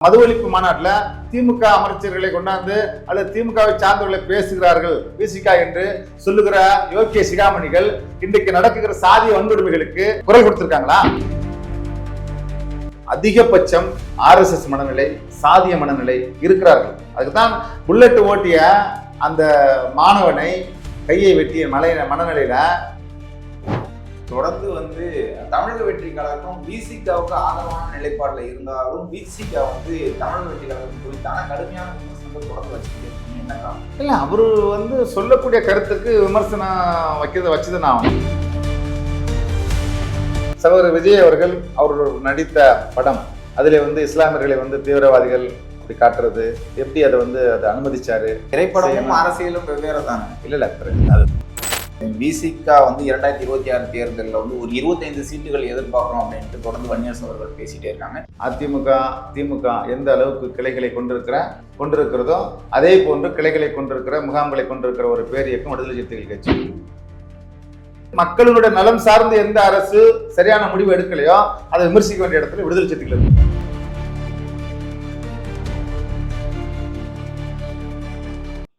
மது ஒழிப்பு மாநாட்டில் திமுக அமைச்சர்களை கொண்டாந்து அல்லது திமுகவை சார்ந்தவர்களை பேசுகிறார்கள் பிசிகா என்று சொல்லுகிற யோகிய சிகாமணிகள் இன்றைக்கு நடக்குகிற சாதிய வன்கொடுமைகளுக்கு குரல் கொடுத்திருக்காங்களா? அதிகபட்சம் ஆர்எஸ்எஸ் மனநிலை சாதிய மனநிலை இருக்கிறார்கள். அதுக்கு தான் புல்லட் ஓட்டிய அந்த மாணவனை கையை வெட்டிய மலை மனநிலையில தொடர்ந்து வந்து தமிழக வெற்றி கழகம் பிசிகாவுக்கு ஆதரவான நிலைப்பாடுல இருந்தாலும் பிசிகா வந்து தமிழக வெற்றி கழகம் குறித்தான கடுமையான விமர்சனங்கள் தொடர்ந்து வச்சுக்கிட்டு இல்ல அவரு வந்து சொல்லக்கூடிய கருத்துக்கு விமர்சனம் வைக்கிறது வச்சுதான் ஆகணும். சகோதரர் விஜய் அவர்கள் அவர் நடித்த படம் அதிலே வந்து இஸ்லாமியர்களை வந்து தீவிரவாதிகள் அப்படி காட்டுறது எப்படி அதை வந்து அதை அனுமதிச்சாரு? திரைப்படமும். அரசியலும் வெவ்வேறு தானே இல்ல இல்ல அது பிசிகா வந்து இரண்டாயிரத்தி இருபத்தி ஆறு தேர்தலில் வந்து ஒரு இருபத்தைந்து சீட்டுகள் எதிர்பார்க்கிறோம் அப்படின்ட்டு தொடர்ந்து வன்னியரசு அவர்கள் பேசிட்டே இருக்காங்க அதிமுக திமுக எந்த அளவுக்கு கிளைகளை கொண்டிருக்கிற கொண்டிருக்கிறதோ அதே போன்று கிளைகளை கொண்டிருக்கிற முகாம்களை கொண்டிருக்கிற ஒரு பேர் இயக்கம் விடுதலை சிறுத்தைகள் கட்சி மக்களுடைய நலம் சார்ந்து எந்த அரசு சரியான முடிவு எடுக்கலையோ அதை விமர்சிக்க வேண்டிய இடத்துல விடுதலை சிறுத்தைகள் இருக்கு.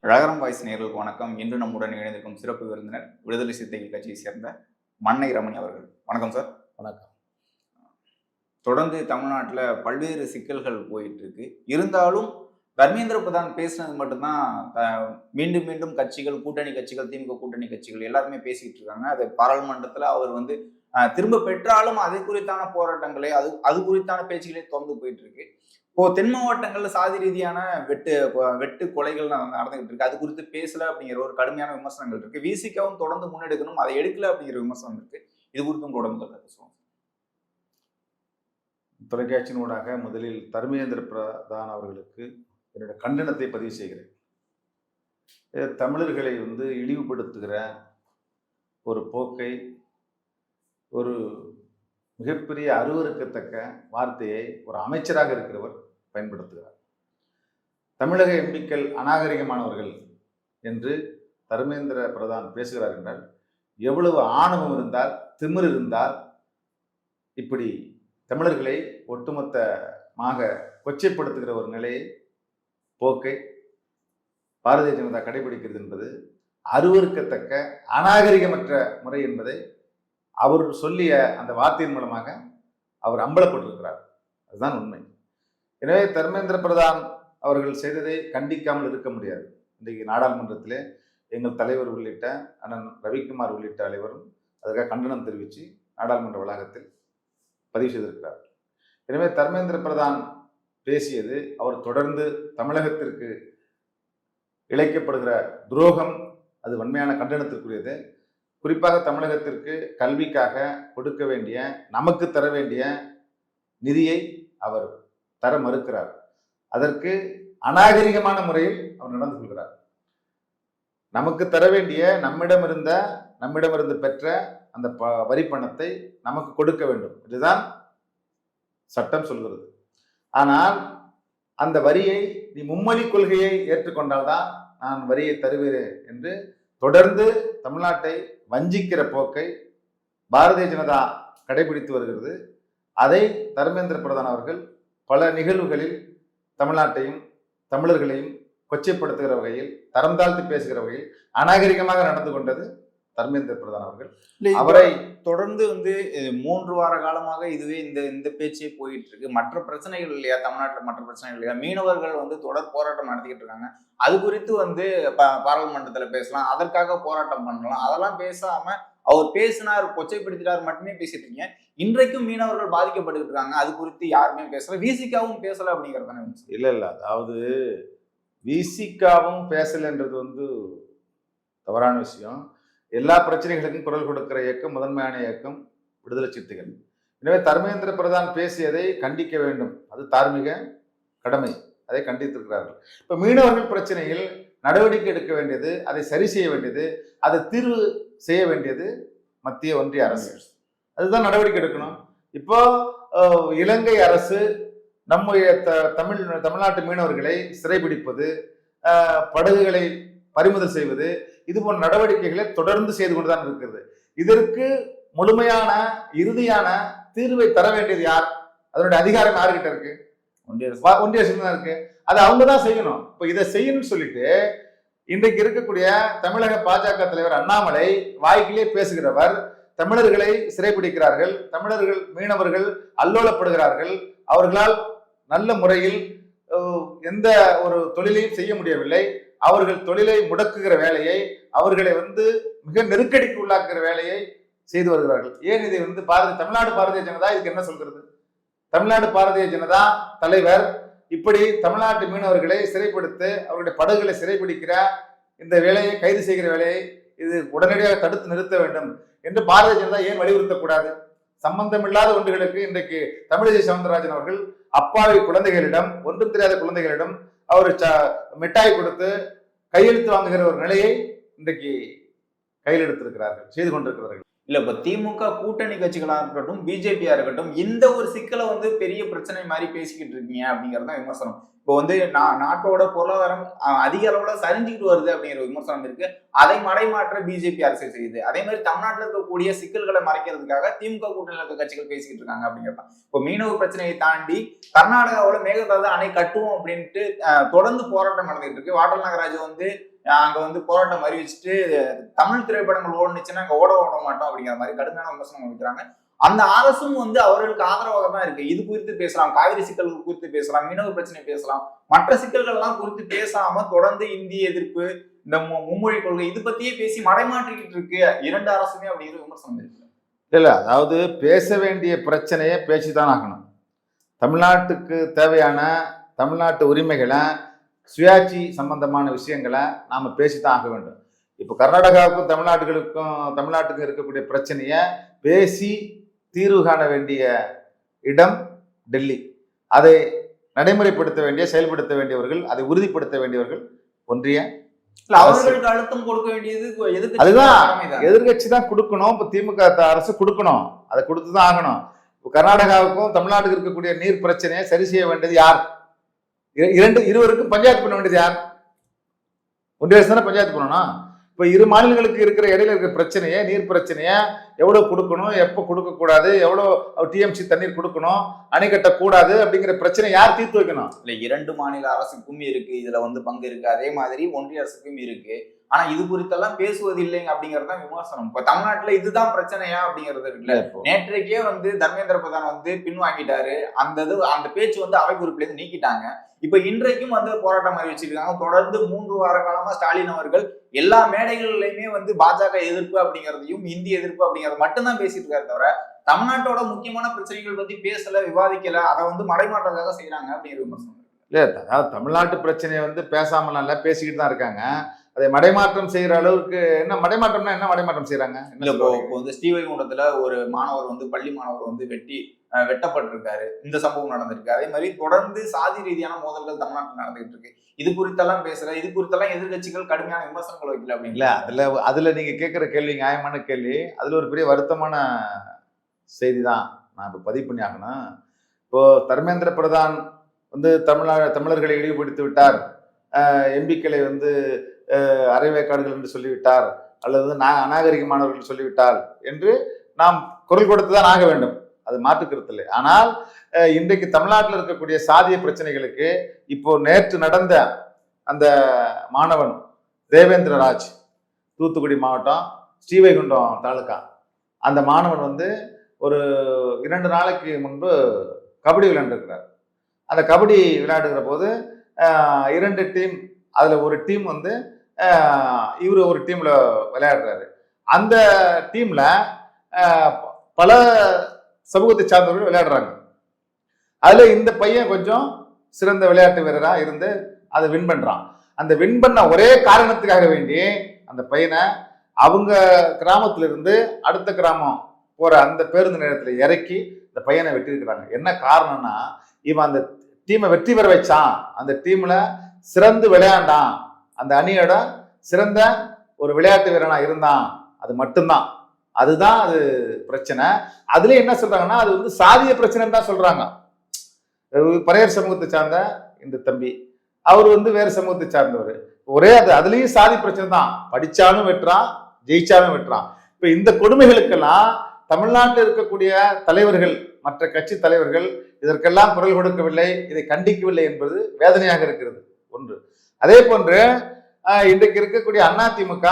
அழகரம் வாய்ஸ் நேர்களுக்கு வணக்கம். இன்று நம்முடன் இணைந்திருக்கும் சிறப்பு விருந்தினர் விடுதலை சிறுத்தைகள் கட்சியை சேர்ந்த மன்னை ரமணி அவர்கள். வணக்கம் சார். வணக்கம். தொடர்ந்து தமிழ்நாட்டில் பல்வேறு சிக்கல்கள் போயிட்டு இருக்கு இருந்தாலும் தர்மேந்திர பிரதான் பேசுனது மட்டும்தான் மீண்டும் மீண்டும் கட்சிகள் கூட்டணி கட்சிகள் திமுக கூட்டணி கட்சிகள் எல்லாருமே பேசிட்டு இருக்காங்க. அது பாராளுமன்றத்தில் அவர் வந்து திரும்ப பெற்றாலும் அது குறித்தான போராட்டங்களே அது அது குறித்தான பேச்சுகளே தொடர்ந்து போயிட்டு இருக்கு இப்போ தென் மாவட்டங்கள்ல சாதி ரீதியான வெட்டு வெட்டு கொலைகள் நடந்துகிட்டு இருக்கு. அது குறித்து பேசல அப்படிங்கிற ஒரு கடுமையான விமர்சனங்கள் இருக்கு. விசிகாவும் தொடர்ந்து முன்னெடுக்கணும். அதை எடுக்கல அப்படிங்கிற விமர்சனம் இருக்கு. இது குறித்தும் உங்களோட முதல்ல பேசுவோம். தொலைக்காட்சியின் ஊடாக முதலில் தர்மேந்திர பிரதான் அவர்களுக்கு என்னுடைய கண்டனத்தை பதிவு செய்கிறேன். தமிழர்களை வந்து இழிவுபடுத்துகிற ஒரு போக்கை ஒரு மிகப்பெரிய அருவருக்கத்தக்க வார்த்தையை ஒரு அமைச்சராக இருக்கிறவர் பயன்படுத்துகிறார். தமிழக எம்பிக்கள் அநாகரிகமானவர்கள் என்று தர்மேந்திர பிரதான் பேசுகிறார் என்றால் எவ்வளவு ஆணவம் இருந்தால் திமிர் இருந்தால் இப்படி தமிழர்களை ஒட்டுமொத்தமாக கொச்சைப்படுத்துகிற ஒரு நிலையை போக்கை பாரதிய ஜனதா கடைபிடிக்கிறது என்பது அருவருக்கத்தக்க அநாகரிகமற்ற முறை என்பதை அவர் சொல்லிய அந்த வார்த்தையின் மூலமாக அவர் அம்பலப்பட்டிருக்கிறார். அதுதான் உண்மை. எனவே தர்மேந்திர பிரதான் அவர்கள் செய்ததை கண்டிக்காமல் இருக்க முடியாது. இன்றைக்கு நாடாளுமன்றத்திலே எங்கள் தலைவர் உள்ளிட்ட அண்ணன் ரவிக்குமார் உள்ளிட்ட அனைவரும் அதற்காக கண்டனம் தெரிவித்து நாடாளுமன்ற வளாகத்தில் பதிவு செய்திருக்கிறார். எனவே தர்மேந்திர பிரதான் பேசியது அவர் தொடர்ந்து தமிழகத்திற்கு இழைக்கப்படுகிற துரோகம் அது வன்மையான கண்டனத்திற்குரியது. குறிப்பாக தமிழகத்திற்கு கல்விக்காக கொடுக்க வேண்டிய நமக்கு தர வேண்டிய நிதியை அவர் தர மறுக்கிறார். அதற்கு அநாகரிகமான முறையில் அவர் நடந்து கொள்கிறார். நமக்கு தர வேண்டிய நம்மிடம் இருந்த நம்மிடமிருந்து பெற்ற அந்த ப வரி பணத்தை நமக்கு கொடுக்க வேண்டும். இதுதான் சட்டம் சொல்கிறது. ஆனால் அந்த வரியை நீ மும்மொழி கொள்கையை ஏற்றுக்கொண்டால்தான் நான் வரியை தருவேன் என்று தொடர்ந்து தமிழ்நாட்டை வஞ்சிக்கிற போக்கை பாரதிய ஜனதா கடைபிடித்து வருகிறது. அதை தர்மேந்திர பிரதான் அவர்கள் பல நிகழ்வுகளில் தமிழ்நாட்டையும் தமிழர்களையும் கொச்சைப்படுத்துகிற வகையில் தரம் தாழ்த்தி பேசுகிற வகையில் அநாகரிகமாக நடந்து கொண்டது தர்மேந்திர பிரதான் அவர்கள். அவரை தொடர்ந்து வந்து மூன்று வார காலமாக இதுவே இந்த இந்த பேச்சே போயிட்டு இருக்கு. மற்ற பிரச்சனைகள் இல்லையா? தமிழ்நாட்டில் மற்ற பிரச்சனைகள் இல்லையா? மீனவர்கள் வந்து தொடர் போராட்டம் நடத்திக்கிட்டு இருக்காங்க. அது குறித்து வந்து பாராளுமன்றத்துல பேசலாம். அதற்காக போராட்டம் பண்ணலாம். அதெல்லாம் பேசாம அவர் பேசினார் கொச்சைப்படுத்தினார் மட்டுமே பேசிட்டு இருக்கீங்க. இன்றைக்கும் மீனவர்கள் பாதிக்கப்பட்டுக்கிட்டு இருக்காங்க. அது குறித்து யாருமே பேசல. விசிகாவும் பேசல அப்படிங்கிறது தானே இல்லை இல்லை. அதாவது விசிகாவும் பேசலைன்றது வந்து தவறான விஷயம். எல்லா பிரச்சனைகளுக்கும் குரல் கொடுக்கிற இயக்கம் முதன்மையான இயக்கம் விடுதலை சிறுத்தைகள். எனவே தர்மேந்திர பிரதான் பேசியதை கண்டிக்க வேண்டும். அது தார்மீக கடமை. அதை கண்டித்திருக்கிறார்கள். இப்போ மீனவர்கள் பிரச்சனையில் நடவடிக்கை எடுக்க வேண்டியது அதை சரி செய்ய வேண்டியது அதை தீர்வு செய்ய வேண்டியது மத்திய ஒன்றிய அரசு. அதுதான் நடவடிக்கை எடுக்கணும். இப்போ இலங்கை அரசு நம்முடைய த- தமிழ் தமிழ்நாட்டு மீனவர்களை சிறைபிடிப்பது படகுகளை பறிமுதல் செய்வது இது போன்ற நடவடிக்கைகளை தொடர்ந்து செய்து கொண்டுதான் இருக்கிறது இதற்கு முழுமையான இறுதியான தீர்வை தர வேண்டியது யார்? அதனுடைய அதிகாரம் யாருக்கிட்ட இருக்கு? ஒன்றிய ஒன்றிய அரசு தான் இருக்கு. அது அவங்க தான் செய்யணும். இப்போ இதை செய்யணும்னு சொல்லிட்டு இன்றைக்கு இருக்கக்கூடிய தமிழக பாஜக தலைவர் அண்ணாமலை வாய்க்கிலே பேசுகிறவர் தமிழர்களை சிறைபிடிக்கிறார்கள் தமிழர்கள் மீனவர்கள் அல்லோலப்படுகிறார்கள் அவர்களால் நல்ல முறையில் எந்த ஒரு தொழிலையும் செய்ய முடியவில்லை. அவர்கள் தொழிலை முடக்குகிற வேலையை அவர்களை வந்து மிக நெருக்கடிக்கு உள்ளாக்குகிற வேலையை செய்து வருகிறார்கள். ஏன் இதை வந்து பாரதிய தமிழ்நாடு பாரதிய ஜனதா இதுக்கு என்ன சொல்கிறது? தமிழ்நாடு பாரதிய ஜனதா தலைவர் இப்படி தமிழ்நாட்டு மீனவர்களை சிறைப்படுத்து அவருடைய படகுகளை சிறைப்பிடிக்கிற இந்த வேலையை கைது செய்கிற வேலையை இது உடனடியாக தடுத்து நிறுத்த வேண்டும் என்று பாரதிய ஜனதா ஏன் வலியுறுத்தக்கூடாது சம்பந்தமில்லாத ஒன்றுகளுக்கு இன்றைக்கு தமிழிசை சவுந்தரராஜன் அவர்கள் அப்பாவி குழந்தைகளிடம் ஒன்றும் தெரியாத குழந்தைகளிடம் அவர் ச- மிட்டாய் கொடுத்து கையெழுத்து வாங்குகிற ஒரு நிலையை இன்றைக்கு கையில் எடுத்திருக்கிறார்கள் செய்து கொண்டிருக்கிறார்கள் இல்லை இப்போ திமுக கூட்டணி கட்சிகளாக இருக்கட்டும் பிஜேபியா இருக்கட்டும் இந்த ஒரு சிக்கலை வந்து பெரிய பிரச்சனை மாதிரி பேசிக்கிட்டு இருக்கீங்க அப்படிங்கிறது தான் விமர்சனம். இப்போ வந்து நா- நாட்டோட பொருளாதாரம் அதிக அளவில் சரிஞ்சுக்கிட்டு வருது அப்படிங்கிற ஒரு விமர்சனம் இருக்கு. அதை மடைமாற்ற பிஜேபி அரசு செய்யுது. அதே மாதிரி தமிழ்நாட்டில் இருக்கக்கூடிய சிக்கல்களை மறைக்கிறதுக்காக திமுக கூட்டணியில் இருக்க கட்சிகள் பேசிக்கிட்டு இருக்காங்க அப்படிங்கிறது இப்போ மீனவ பிரச்சனையை தாண்டி கர்நாடகாவில் மேகதாது அணை கட்டுவோம் அப்படின்ட்டு தொடர்ந்து போராட்டம் நடந்துகிட்டு இருக்கு. வாட்டல் நாகராஜ் வந்து அங்கே வந்து போராட்டம் அறிவிச்சுட்டு தமிழ் திரைப்படங்கள் ஓடுனுச்சுன்னா அங்கே ஓட ஓட மாட்டோம் அப்படிங்கிற மாதிரி கடுமையான விமர்சனம் வைக்கிறாங்க. அந்த அரசும் வந்து அவர்களுக்கு ஆதரவாக தான் இருக்கு. இது குறித்து பேசலாம். காவிரி சிக்கல்கள் குறித்து பேசலாம். மீனவர் பிரச்சனை பேசலாம். மற்ற சிக்கல்கள் எல்லாம் குறித்து பேசாம தொடர்ந்து இந்திய எதிர்ப்பு இந்த மும்மொழி கொள்கை இது பத்தியே பேசி மடைமாற்றிக்கிட்டு இருக்கு. இரண்டு அரசுமே அப்படிங்கிற விமர்சனம் இருக்கு. இல்ல அதாவது பேச வேண்டிய பிரச்சனையை பேசிதான் ஆகணும். தமிழ்நாட்டுக்கு தேவையான தமிழ்நாட்டு உரிமைகளை சுயாட்சி சம்பந்தமான விஷயங்களை நாம பேசித்தான் ஆக வேண்டும். இப்போ கர்நாடகாவுக்கும் தமிழ்நாட்டுகளுக்கும் தமிழ்நாட்டுக்கும் இருக்கக்கூடிய பிரச்சனையை பேசி தீர்வு காண வேண்டிய இடம் டெல்லி. அதை நடைமுறைப்படுத்த வேண்டிய செயல்படுத்த வேண்டியவர்கள் அதை உறுதிப்படுத்த வேண்டியவர்கள் ஒன்றிய அவர்களுக்கு அழுத்தம் கொடுக்க வேண்டியது அதுதான். எதிர்கட்சி தான் கொடுக்கணும் இப்போ திமுக அரசு கொடுக்கணும். அதை கொடுத்து தான் ஆகணும். இப்போ கர்நாடகாவுக்கும் தமிழ்நாட்டுக்கு இருக்கக்கூடிய நீர் பிரச்சனையை சரி செய்ய வேண்டியது யார்? இரண்டு இருவருக்கும் பஞ்சாயத்து பண்ண வேண்டியது யார்? ஒன்றிய அரசு தானே பஞ்சாயத்து பண்ணணும். இப்போ இரு மாநிலங்களுக்கு இருக்கிற இடையில இருக்கிற பிரச்சனையை நீர் பிரச்சனையை எவ்வளோ கொடுக்கணும் எப்போ கொடுக்கக்கூடாது எவ்வளோ டிஎம்சி தண்ணீர் கொடுக்கணும் அணை கட்டக்கூடாது அப்படிங்கிற பிரச்சனை யார் தீர்த்து வைக்கணும்? இல்லை இரண்டு மாநில அரசுக்கும் இருக்கு இதில் வந்து பங்கு இருக்கு. அதே மாதிரி ஒன்றிய அரசுக்கும் இருக்கு. ஆனா இது குறித்தெல்லாம் பேசுவது இல்லைங்க அப்படிங்கறது தான் விமர்சனம். இப்ப தமிழ்நாட்டுல இதுதான் பிரச்சனையா அப்படிங்கிறது இருக்குல்ல? நேற்றைக்கே வந்து தர்மேந்திர பிரதான் வந்து பின்வாங்கிட்டாரு அந்த இது அந்த பேச்சு வந்து அவை குறிப்பில இருந்து நீக்கிட்டாங்க. இப்ப இன்றைக்கும் வந்து போராட்டம் அறிவிச்சிருக்காங்க தொடர்ந்து மூன்று வார காலமா ஸ்டாலின் அவர்கள் எல்லா மேடைகள்லயுமே வந்து பாஜக எதிர்ப்பு அப்படிங்கறதையும் இந்தி எதிர்ப்பு அப்படிங்கறது மட்டும்தான் பேசிட்டு இருக்காரு தவிர தமிழ்நாட்டோட முக்கியமான பிரச்சனைகள் பத்தி பேசல விவாதிக்கல அதை வந்து மடைமாற்றதாக செய்யறாங்க அப்படிங்கிற விமர்சனம். இல்லை தமிழ்நாட்டு பிரச்சனையை வந்து பேசாமலாம் இல்லை பேசிக்கிட்டு தான் இருக்காங்க. அதை மடைமாற்றம் செய்யற அளவுக்கு என்ன மடைமாற்றம்னா என்ன மடைமாற்றம் செய்யறாங்க இல்ல இப்போ? இப்போ வந்து ஸ்ரீவைகுண்டத்துல ஒரு மாணவர் வந்து பள்ளி மாணவர் வந்து வெட்டி வெட்டப்பட்டிருக்காரு. இந்த சம்பவம் நடந்திருக்கு. அதே மாதிரி தொடர்ந்து சாதி ரீதியான மோதல்கள் தமிழ்நாட்டில் நடந்துகிட்டு இருக்கு. இது குறித்தெல்லாம் பேசல இது குறித்தெல்லாம் எதிர்க்கட்சிகள் கடுமையான விமர்சனங்கள் வைக்கல அப்படிங்களா அதுல அதுல நீங்க கேட்குற கேள்வி நியாயமான கேள்வி அதுல ஒரு பெரிய வருத்தமான செய்தி தான் நான் இப்போ பதிவு பண்ணி ஆகணும். இப்போ தர்மேந்திர பிரதான் வந்து தமிழா தமிழர்களை இழிவுபடுத்தி விட்டார். எம்பிக்களை வந்து அரைவேக்காடுகள் என்று சொல்லிவிட்டார் அல்லது நான் அநாகரிகமானவர்கள் சொல்லிவிட்டார் என்று நாம் குரல் கொடுத்து தான் ஆக வேண்டும். அது மாற்றுக்கிறது இல்லை. ஆனால் இன்றைக்கு தமிழ்நாட்டில் இருக்கக்கூடிய சாதிய பிரச்சனைகளுக்கு இப்போ நேற்று நடந்த அந்த மாணவன் தேவேந்திரராஜ் தூத்துக்குடி மாவட்டம் ஸ்ரீவைகுண்டம் தாலுகா அந்த மாணவன் வந்து ஒரு இரண்டு நாளைக்கு முன்பு கபடி விளையாண்டுருக்கிறார். அந்த கபடி விளையாடுகிற போது இரண்டு டீம் அதில் ஒரு டீம் வந்து இவர் ஒரு டீமில் விளையாடுறாரு. அந்த டீமில் பல சமூகத்தை சார்ந்தவர்கள் விளையாடுறாங்க. அதில் இந்த பையன் கொஞ்சம் சிறந்த விளையாட்டு வீரராக இருந்து அதை வின் பண்ணுறான் அந்த வின் பண்ண ஒரே காரணத்துக்காக வேண்டி அந்த பையனை அவங்க கிராமத்துல இருந்து அடுத்த கிராமம் போற அந்த பேருந்து நிலையத்துல இறக்கி இந்த பையனை வெட்டியிருக்கிறாங்க. என்ன காரணம்னா இவன் அந்த டீமை வெற்றி பெற வச்சான். அந்த டீம்ல சிறந்து விளையாண்டான். அந்த அணியோட சிறந்த ஒரு விளையாட்டு வீரனாக இருந்தான். அது மட்டும்தான். அதுதான் அது பிரச்சனை. அதுல என்ன சொல்றாங்கன்னா அது வந்து சாதிய பிரச்சனைன்னு தான் சொல்றாங்க. அஹ் பறையர் சமூகத்தை சார்ந்த இந்த தம்பி. அவர் வந்து வேறு சமூகத்தை சார்ந்தவர். ஒரே அது அதுலேயும் சாதி பிரச்சனை தான். படிச்சாலும் வெட்டுறான் ஜெயிச்சாலும் வெட்டுறான். இப்போ இந்த கொடுமைகளுக்கெல்லாம் தமிழ்நாட்டில் இருக்கக்கூடிய தலைவர்கள் மற்ற கட்சி தலைவர்கள் இதற்கெல்லாம் குரல் கொடுக்கவில்லை இதை கண்டிக்கவில்லை என்பது வேதனையாக இருக்கிறது. ஒன்று. அதே போன்று இன்றைக்கு இருக்கக்கூடிய அதிமுக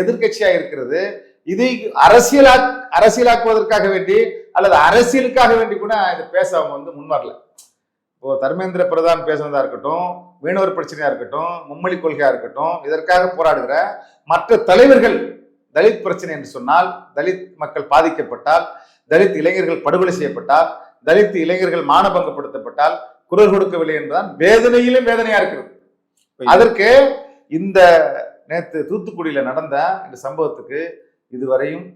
எதிர்கட்சியா இருக்கிறது. இதை அரசியலா அரசியலாக்குவதற்காக வேண்டி அல்லது அரசியலுக்காக வேண்டி கூட இது பேச அவங்க வந்து முன்வரல. இப்போ தர்மேந்திர பிரதான் பேசுனதா இருக்கட்டும் மீனவர் பிரச்சனையா இருக்கட்டும் மும்மொழி கொள்கையா இருக்கட்டும் இதற்காக போராடுகிற மற்ற தலைவர்கள் தலித் பிரச்சனை என்று சொன்னால் தலித் மக்கள் பாதிக்கப்பட்டால் தலித் இளைஞர்கள் படுகொலை செய்யப்பட்டால் தலித் இளைஞர்கள் மானபங்கப்படுத்தப்பட்டால் குரல் கொடுக்கவில்லை என்றுதான் வேதனையிலும் வேதனையா இருக்கிறது. அதற்கு இந்த நேத்து தூத்துக்குடியில நடந்த இந்த சம்பவத்துக்கு இதுவரையும்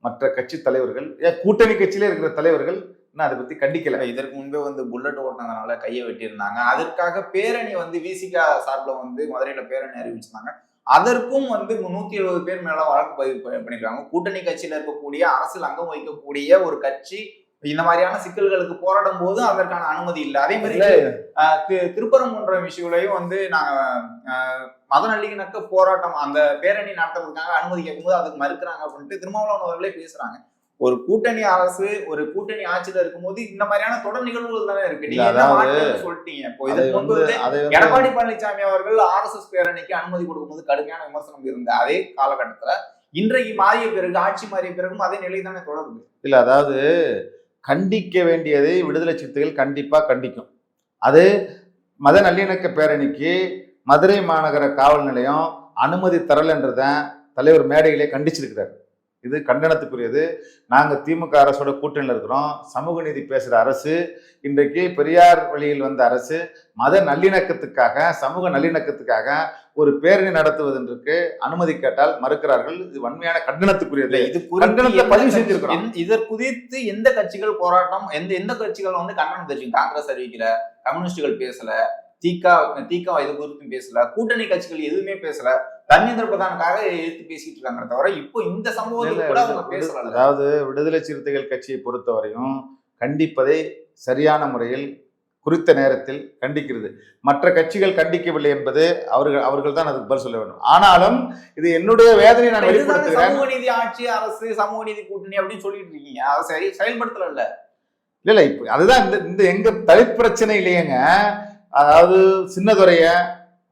மற்ற கட்சி தலைவர்கள் கூட்டணி கட்சியிலே இருக்கிற தலைவர்கள் இன்னும் அதை பத்தி கண்டிக்கல. இதற்கு முன்பே வந்து புல்லட் ஓட்டினதுனால கையை வெட்டியிருந்தாங்க. அதற்காக பேரணி வந்து விசிகா சார்பில் வந்து மதுரையில பேரணி அறிவிச்சிருந்தாங்க. அதற்கும் வந்து நூத்தி எழுபது பேர் மேல வழக்கு பதிவு பண்ணி- பண்ணிருக்காங்க. கூட்டணி கட்சியில இருக்கக்கூடிய அரசியல் அங்கம் வகிக்கக்கூடிய ஒரு கட்சி இந்த மாதிரியான சிக்கல்களுக்கு போராடும் போது அதற்கான அனுமதி இல்லை. அதே மாதிரி ஆஹ் தி- திருப்பரங்குன்றம் விஷயங்களையும் வந்து நாங்க மத நல்லிணக்க போராட்டம் அந்த பேரணி நடத்துறதுக்காக அனுமதி கேட்கும்போது அதுக்கு மறுக்கிறாங்க அப்படின்ட்டு திருமாவளவன் அவர்களே பேசுறாங்க. ஒரு கூட்டணி அரசு ஒரு கூட்டணி ஆட்சியில இருக்கும்போது இந்த மாதிரியான தொடர் நிகழ்வுகள் தானே இருக்கு. நீங்க சொல்லிட்டீங்க. இப்போ இதுக்கு முன்பு எடப்பாடி பழனிசாமி அவர்கள் ஆர்எஸ்எஸ் பேரணிக்கு அனுமதி கொடுக்கும்போது கடுமையான விமர்சனம் இருந்த அதே காலகட்டத்துல இன்றைக்கு மாறிய பிறகு ஆட்சி மாறிய பிறகும் அதே நிலை தானே தொடருது. இல்ல அதாவது கண்டிக்க வேண்டியதை விடுதலை சிறுத்தைகள் கண்டிப்பாக கண்டிக்கும். அது மத நல்லிணக்க பேரணிக்கு மதுரை மாநகர காவல் நிலையம் அனுமதி தரலைன்றத தலைவர் மேடையிலே கண்டிச்சிருக்கிறார். இது கண்டனத்துக்குரியது. நாங்க திமுக அரசோட கூட்டணியில் இருக்கிறோம். சமூக நீதி பேசுற அரசு இன்றைக்கு பெரியார் வழியில் வந்த அரசு மத நல்லிணக்கத்துக்காக சமூக நல்லிணக்கத்துக்காக ஒரு பேரணி நடத்துவதற்கு அனுமதி கேட்டால் மறுக்கிறார்கள். இது வன்மையான கண்டனத்துக்குரியது. இது கண்டனத்தை பதிவு செஞ்சிருக்கிறோம். கட்சி- இதற் குறித்து எந்த கட்சிகள் போராட்டம் எந்த எந்த கட்சிகள் வந்து கண்டனம் தெரிவிக்கும்? காங்கிரஸ் அறிவிக்கல கம்யூனிஸ்டுகள் பேசல தீகா தீகா இது குறித்தும் பேசல கூட்டணி கட்சிகள் எதுவுமே பேசல. தர்மேந்திர பிரதானுக்காக எதிர்த்து பேசிட்டு இருக்காங்க தவிர இப்போ இந்த சம்பவத்துக்கு கூட அவங்க பேசல அதாவது விடுதலை சிறுத்தைகள் கட்சியை பொறுத்தவரையும் கண்டிப்பதை சரியான முறையில் குறித்த நேரத்தில் கண்டிக்கிறது. மற்ற கட்சிகள் கண்டிக்கவில்லை என்பது அவர்கள் அவர்கள் தான் அதுக்கு பதில் சொல்ல வேண்டும். ஆனாலும் இது என்னுடைய வேதனையை நான் வெளிப்படுத்துகிறேன். சமூக நீதி ஆட்சி அரசு சமூக நீதி கூட்டணி அப்படின்னு சொல்லிட்டு இருக்கீங்க. அதை சரி செயல்படுத்தல இல்ல இல்ல இப்ப அதுதான் இந்த இந்த எங்க தலித் பிரச்சனை இல்லையேங்க. அதாவது சின்னதுரைய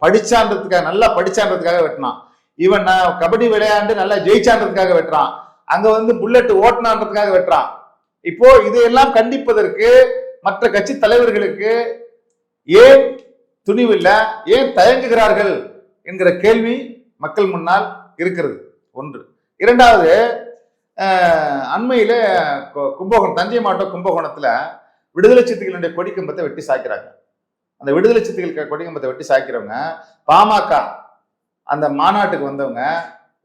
படிச்சான்றதுக்காக நல்லா படிச்சான்றதுக்காக வெட்டினான். இவன் நான் கபடி விளையாண்டு நல்லா ஜெயிச்சான்றதுக்காக வெட்டுறான். அங்க வந்து புல்லட் ஓட்டினான்றதுக்காக வெட்டுறான். இப்போ இதையெல்லாம் கண்டிப்பதற்கு மற்ற கட்சி தலைவர்களுக்கு ஏன் துணிவில்ல ஏன் தயங்குகிறார்கள் என்கிற கேள்வி மக்கள் முன்னால் இருக்கிறது. ஒன்று. இரண்டாவது அண்மையில் கும்பகோணம் தஞ்சை மாவட்டம் கும்பகோணத்தில் விடுதலை சிறுத்தைகளுடைய கொடிக்கம்பத்தை வெட்டி சாய்க்கிறாங்க. அந்த விடுதலை சிறுத்தைகள் கொடிக்கம்பத்தை வெட்டி சாய்க்கிறவங்க பாமக அந்த மாநாட்டுக்கு வந்தவங்க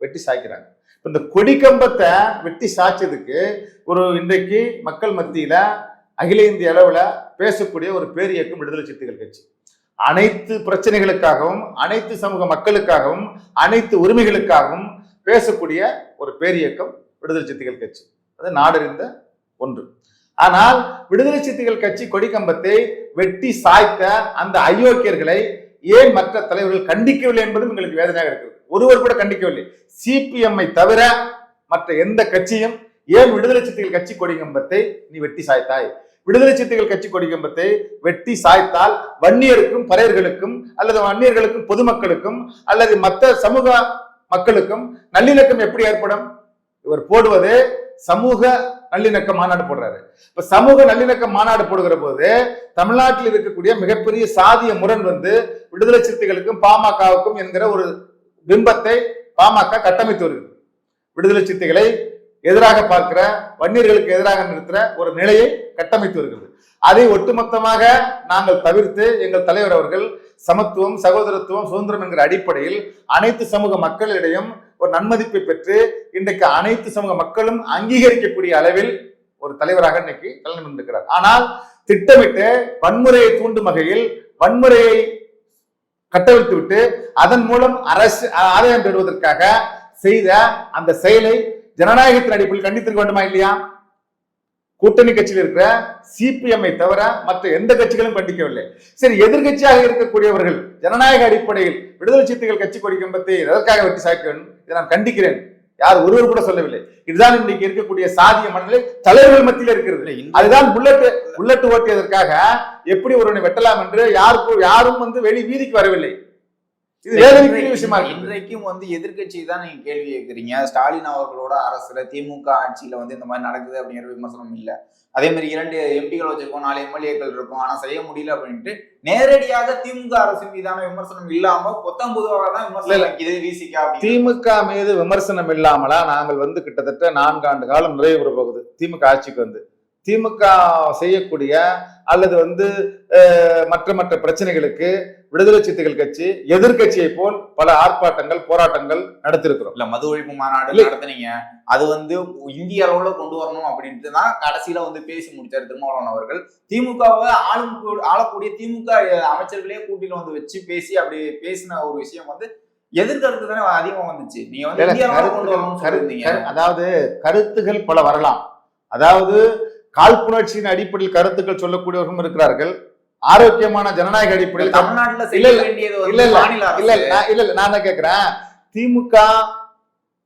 வெட்டி சாய்க்கிறாங்க. இப்ப இந்த கொடிக்கம்பத்தை வெட்டி சாய்ச்சதுக்கு ஒரு இன்றைக்கு மக்கள் மத்தியில அகில இந்திய அளவுல பேசக்கூடிய ஒரு பேர் இயக்கம் விடுதலை சிறுத்தைகள் கட்சி. அனைத்து பிரச்சனைகளுக்காகவும் அனைத்து சமூக மக்களுக்காகவும் அனைத்து உரிமைகளுக்காகவும் பேசக்கூடிய ஒரு பேர் இயக்கம் விடுதலை சிறுத்தைகள் கட்சி. அது நாடறிந்த ஒன்று. ஆனால் விடுதலை சிறுத்தைகள் கட்சி கொடிக்கம்பத்தை வெட்டி சாய்த்த அந்த அயோக்கியர்களை ஏன் மற்ற தலைவர்கள் கண்டிக்கவில்லை என்பதும் எங்களுக்கு வேதனையாக இருக்கிறது. ஒருவர் கூட கண்டிக்கவில்லை. சிபிஎம்ஐ தவிர மற்ற எந்த கட்சியும் ஏன் விடுதலை சிறுத்தைகள் கட்சி கொடிக்கம்பத்தை நீ வெட்டி சாய்த்தாய்? விடுதலை சிறுத்தைகள் கட்சி கொடிக்கம்பத்தை வெட்டி சாய்த்தால் வன்னியருக்கும் பறையர்களுக்கும் அல்லது வன்னியர்களுக்கும் பொதுமக்களுக்கும் அல்லது மற்ற சமூக மக்களுக்கும் நல்லிணக்கம் எப்படி ஏற்படும்? இவர் போடுவது சமூக நல்லிணக்க மாநாடு போடுறாரு. இப்ப சமூக நல்லிணக்க மாநாடு போடுகிற போது தமிழ்நாட்டில் இருக்கக்கூடிய மிகப்பெரிய சாதிய முரண் வந்து விடுதலை சிறுத்தைகளுக்கும் பாமகவுக்கும் என்கிற ஒரு பிம்பத்தை பாமக கட்டமைத்து வருகிறது. விடுதலை சிறுத்தைகளை எதிராக பார்க்கிற வன்னியர்களுக்கு எதிராக நிறுத்துற ஒரு நிலையை கட்டமைத்து வருகிறது. அதை ஒட்டுமொத்தமாக நாங்கள் தவிர்த்து எங்கள் தலைவர் அவர்கள் சமத்துவம் சகோதரத்துவம் சுதந்திரம் என்கிற அடிப்படையில் அனைத்து சமூக மக்களிடையும் ஒரு நன்மதிப்பை பெற்று இன்றைக்கு அனைத்து சமூக மக்களும் அங்கீகரிக்கக்கூடிய அளவில் ஒரு தலைவராக இன்னைக்கு தலைமை நின்றிருக்கிறார் ஆனால் திட்டமிட்டு வன்முறையை தூண்டும் வகையில் வன்முறையை கட்டவிழ்த்து விட்டு அதன் மூலம் அரசு ஆதாயம் பெறுவதற்காக செய்த அந்த செயலை ஜனநாயகத்தின் அடிப்படையில் கண்டித்திருக்க வேண்டுமா இல்லையா? கூட்டணி கட்சியில் இருக்கிற சிபிஎம்ஐ தவிர மற்ற எந்த கட்சிகளும் கண்டிக்கவில்லை. சரி எதிர்கட்சியாக இருக்கக்கூடியவர்கள் ஜனநாயக அடிப்படையில் விடுதலை சிறுத்தைகள் கட்சி கொடி கம்பத்தை எதற்காக வெட்டி சாய்க்க இதை நான் கண்டிக்கிறேன். யார் ஒருவர் கூட சொல்லவில்லை. இதுதான் இன்னைக்கு இருக்கக்கூடிய சாதிய மனநிலை தலைவர்கள் மத்தியில் இருக்கிறது. அதுதான் புல்லட் புல்லட் ஓட்டியதற்காக எப்படி ஒருவனை வெட்டலாம் என்று யாருக்கும் யாரும் வந்து வெளி வீதிக்கு வரவில்லை இது வேதனைக்குரிய விஷயமா இருக்கு இன்றைக்கும் வந்து எதிர்க்கட்சி தான் நீங்க கேள்வி கேட்குறீங்க ஸ்டாலின் அவர்களோட அரசுல திமுக ஆட்சியில வந்து இந்த மாதிரி நடக்குது அப்படிங்கிற விமர்சனம் இல்ல. அதே மாதிரி இரண்டு எம்பிகள் வச்சிருக்கோம் நாலு எம்எல்ஏக்கள் இருக்கும். ஆனா செய்ய முடியல அப்படின்ட்டு நேரடியாக திமுக அரசு மீதான விமர்சனம் இல்லாம பொத்தாம் பொதுவாக தான் விமர்சனம் வைக்குது விசிகா திமுக மீது விமர்சனம் இல்லாமலா நாங்கள் வந்து கிட்டத்தட்ட நான்காண்டு காலம் நிறைவு பெற போகுது. திமுக ஆட்சிக்கு வந்து. திமுக செய்யக்கூடிய அல்லது வந்து மற்ற மற்ற பிரச்சனைகளுக்கு விடுதலை சிறுத்தைகள் கட்சி எதிர்க்கட்சியை போல் பல ஆர்ப்பாட்டங்கள் போராட்டங்கள் நடத்திருக்கிறோம் இல்ல மது ஒழிப்பு மாநாடு. நடத்துனீங்க. அது வந்து இந்திய அளவுல கொண்டு வரணும் அப்படின்ட்டு தான் கடைசியில வந்து பேசி முடிச்சாரு திருமாவளவன் அவர்கள். திமுகவை ஆளும் ஆளக்கூடிய திமுக அமைச்சர்களே கூட்டில வந்து வச்சு பேசி அப்படி பேசின ஒரு விஷயம் வந்து எதிர்கருத்து தானே அதிகமா வந்துச்சு. நீங்க வந்து அதாவது கருத்துகள் பல வரலாம். அதாவது காழ்ப்புணர்ச்சியின் அடிப்படையில் கருத்துக்கள் சொல்லக்கூடியவர்களும் இருக்கிறார்கள் ஆரோக்கியமான ஜனநாயக அடிப்படையில் தமிழ்நாட்டுல இல்ல, இல்ல. இல்ல, இல்ல. இல்ல நான் தான் கேக்குறேன் திமுக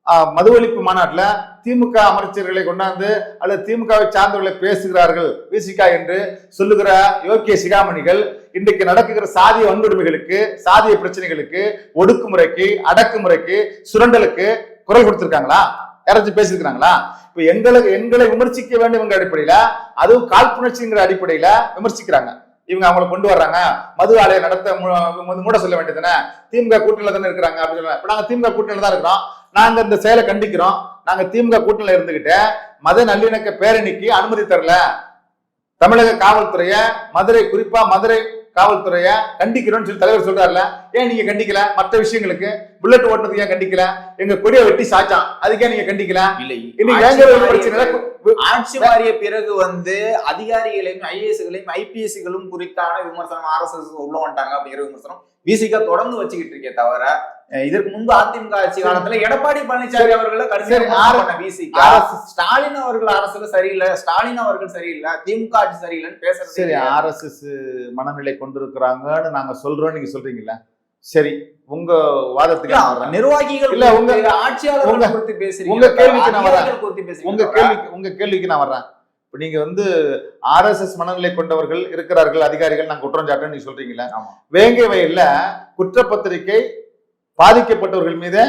ஆ, மது ஒழிப்பு மாநாட்டுல திமுக அமைச்சர்களை கொண்டாந்து அல்லது திமுகவை சார்ந்தவர்களை பேசுகிறார்கள் விசிகா என்று சொல்லுகிற யோக்கிய சிகாமணிகள் இன்றைக்கு நடக்குகிற சாதிய வன்கொடுமைகளுக்கு சாதிய பிரச்சனைகளுக்கு ஒடுக்குமுறைக்கு அடக்குமுறைக்கு சுரண்டலுக்கு குரல் கொடுத்திருக்காங்களா யாராச்சும் பேசியிருக்கிறாங்களா இப்ப எங்களை எங்களை விமர்சிக்க வேண்டும் அடிப்படையில அதுவும் காழ்ப்புணர்ச்சிங்கிற அடிப்படையில விமர்சிக்கிறாங்க. இவங்க அவங்களை கொண்டு வர்றாங்க. மது ஆலையை நடத்த மு- மூட சொல்ல வேண்டியதுதானே திமுக கூட்டணியில தானே இருக்கிறாங்க அப்படின்னு சொல்லுவாங்க இப்ப நாங்க திமுக கூட்டணியில தான் இருக்கிறோம். நாங்க இந்த செயலை கண்டிக்கிறோம். நாங்க திமுக கூட்டணியில இருந்துகிட்டு மத நல்லிணக்க பேரணிக்கு அனுமதி தரல. தமிழக காவல்துறைய மதுரை குறிப்பா மதுரை காவல்துறைய கண்டிக்கிறோம்னு சொல்லி தலைவர் சொல்றாருல ஏன் நீங்க கண்டிக்கல? மற்ற விஷயங்களுக்கு புல்லட் ஓட்டுனதுக்கு ஏன் கண்டிக்கல? எங்க கொடியை வெட்டி சாச்சான். அதுக்கே நீங்க கண்டிக்கல? இல்லை. இன்னைக்கு ஆட்சி மாறிய பிரச்சனை பிறகு- ஆட்சி மாறிய பிறகு வந்து அதிகாரிகளையும் ஐஏஎஸ்களையும் ஐபிஎஸ்களும் குறித்தான விமர்சனம் ஆர்எஸ்எஸ் உள்ள வந்துட்டாங்க அப்படிங்கிற விமர்சனம் விசிக தொடர்ந்து வச்சுக்கிட்டு இருக்கே தவிர இதற்கு முன்பு அதிமுக ஆட்சி காலத்துல எடப்பாடி பழனிசாமி அவர்களை கடுமையாக ஸ்டாலின் அவர்கள் அரசுல சரியில்லை. ஸ்டாலின் அவர்கள் சரியில்லை. திமுக ஆட்சி சரியில்லைன்னு பேசுறது சரி? ஆர்எஸ்எஸ் மனநிலை கொண்டிருக்கிறாங்கன்னு நாங்க சொல்றோம் நீங்க சொல்றீங்கல்ல? சரி உங்க வாதத்துக்கு. நிர்வாகிகள் இல்ல, உங்க- ஆட்சியாளர்கள் உங்க- குறித்து பேசுறீங்க உங்க கேள்விக்கு நான் வரேன். உங்க கேள்விக்கு உங்க கேள்விக்கு நான் வர்றேன் இப்ப நீங்க வந்து ஆர்எஸ்எஸ் மனநிலை கொண்டவர்கள் இருக்கிறார்கள் அதிகாரிகள் நான் குற்றம் சாட்டேன்னு நீங்க சொல்றீங்களா. வேங்கை வயல்ல குற்றப்பத்திரிகை பாதிக்கப்பட்டவர்கள் மீது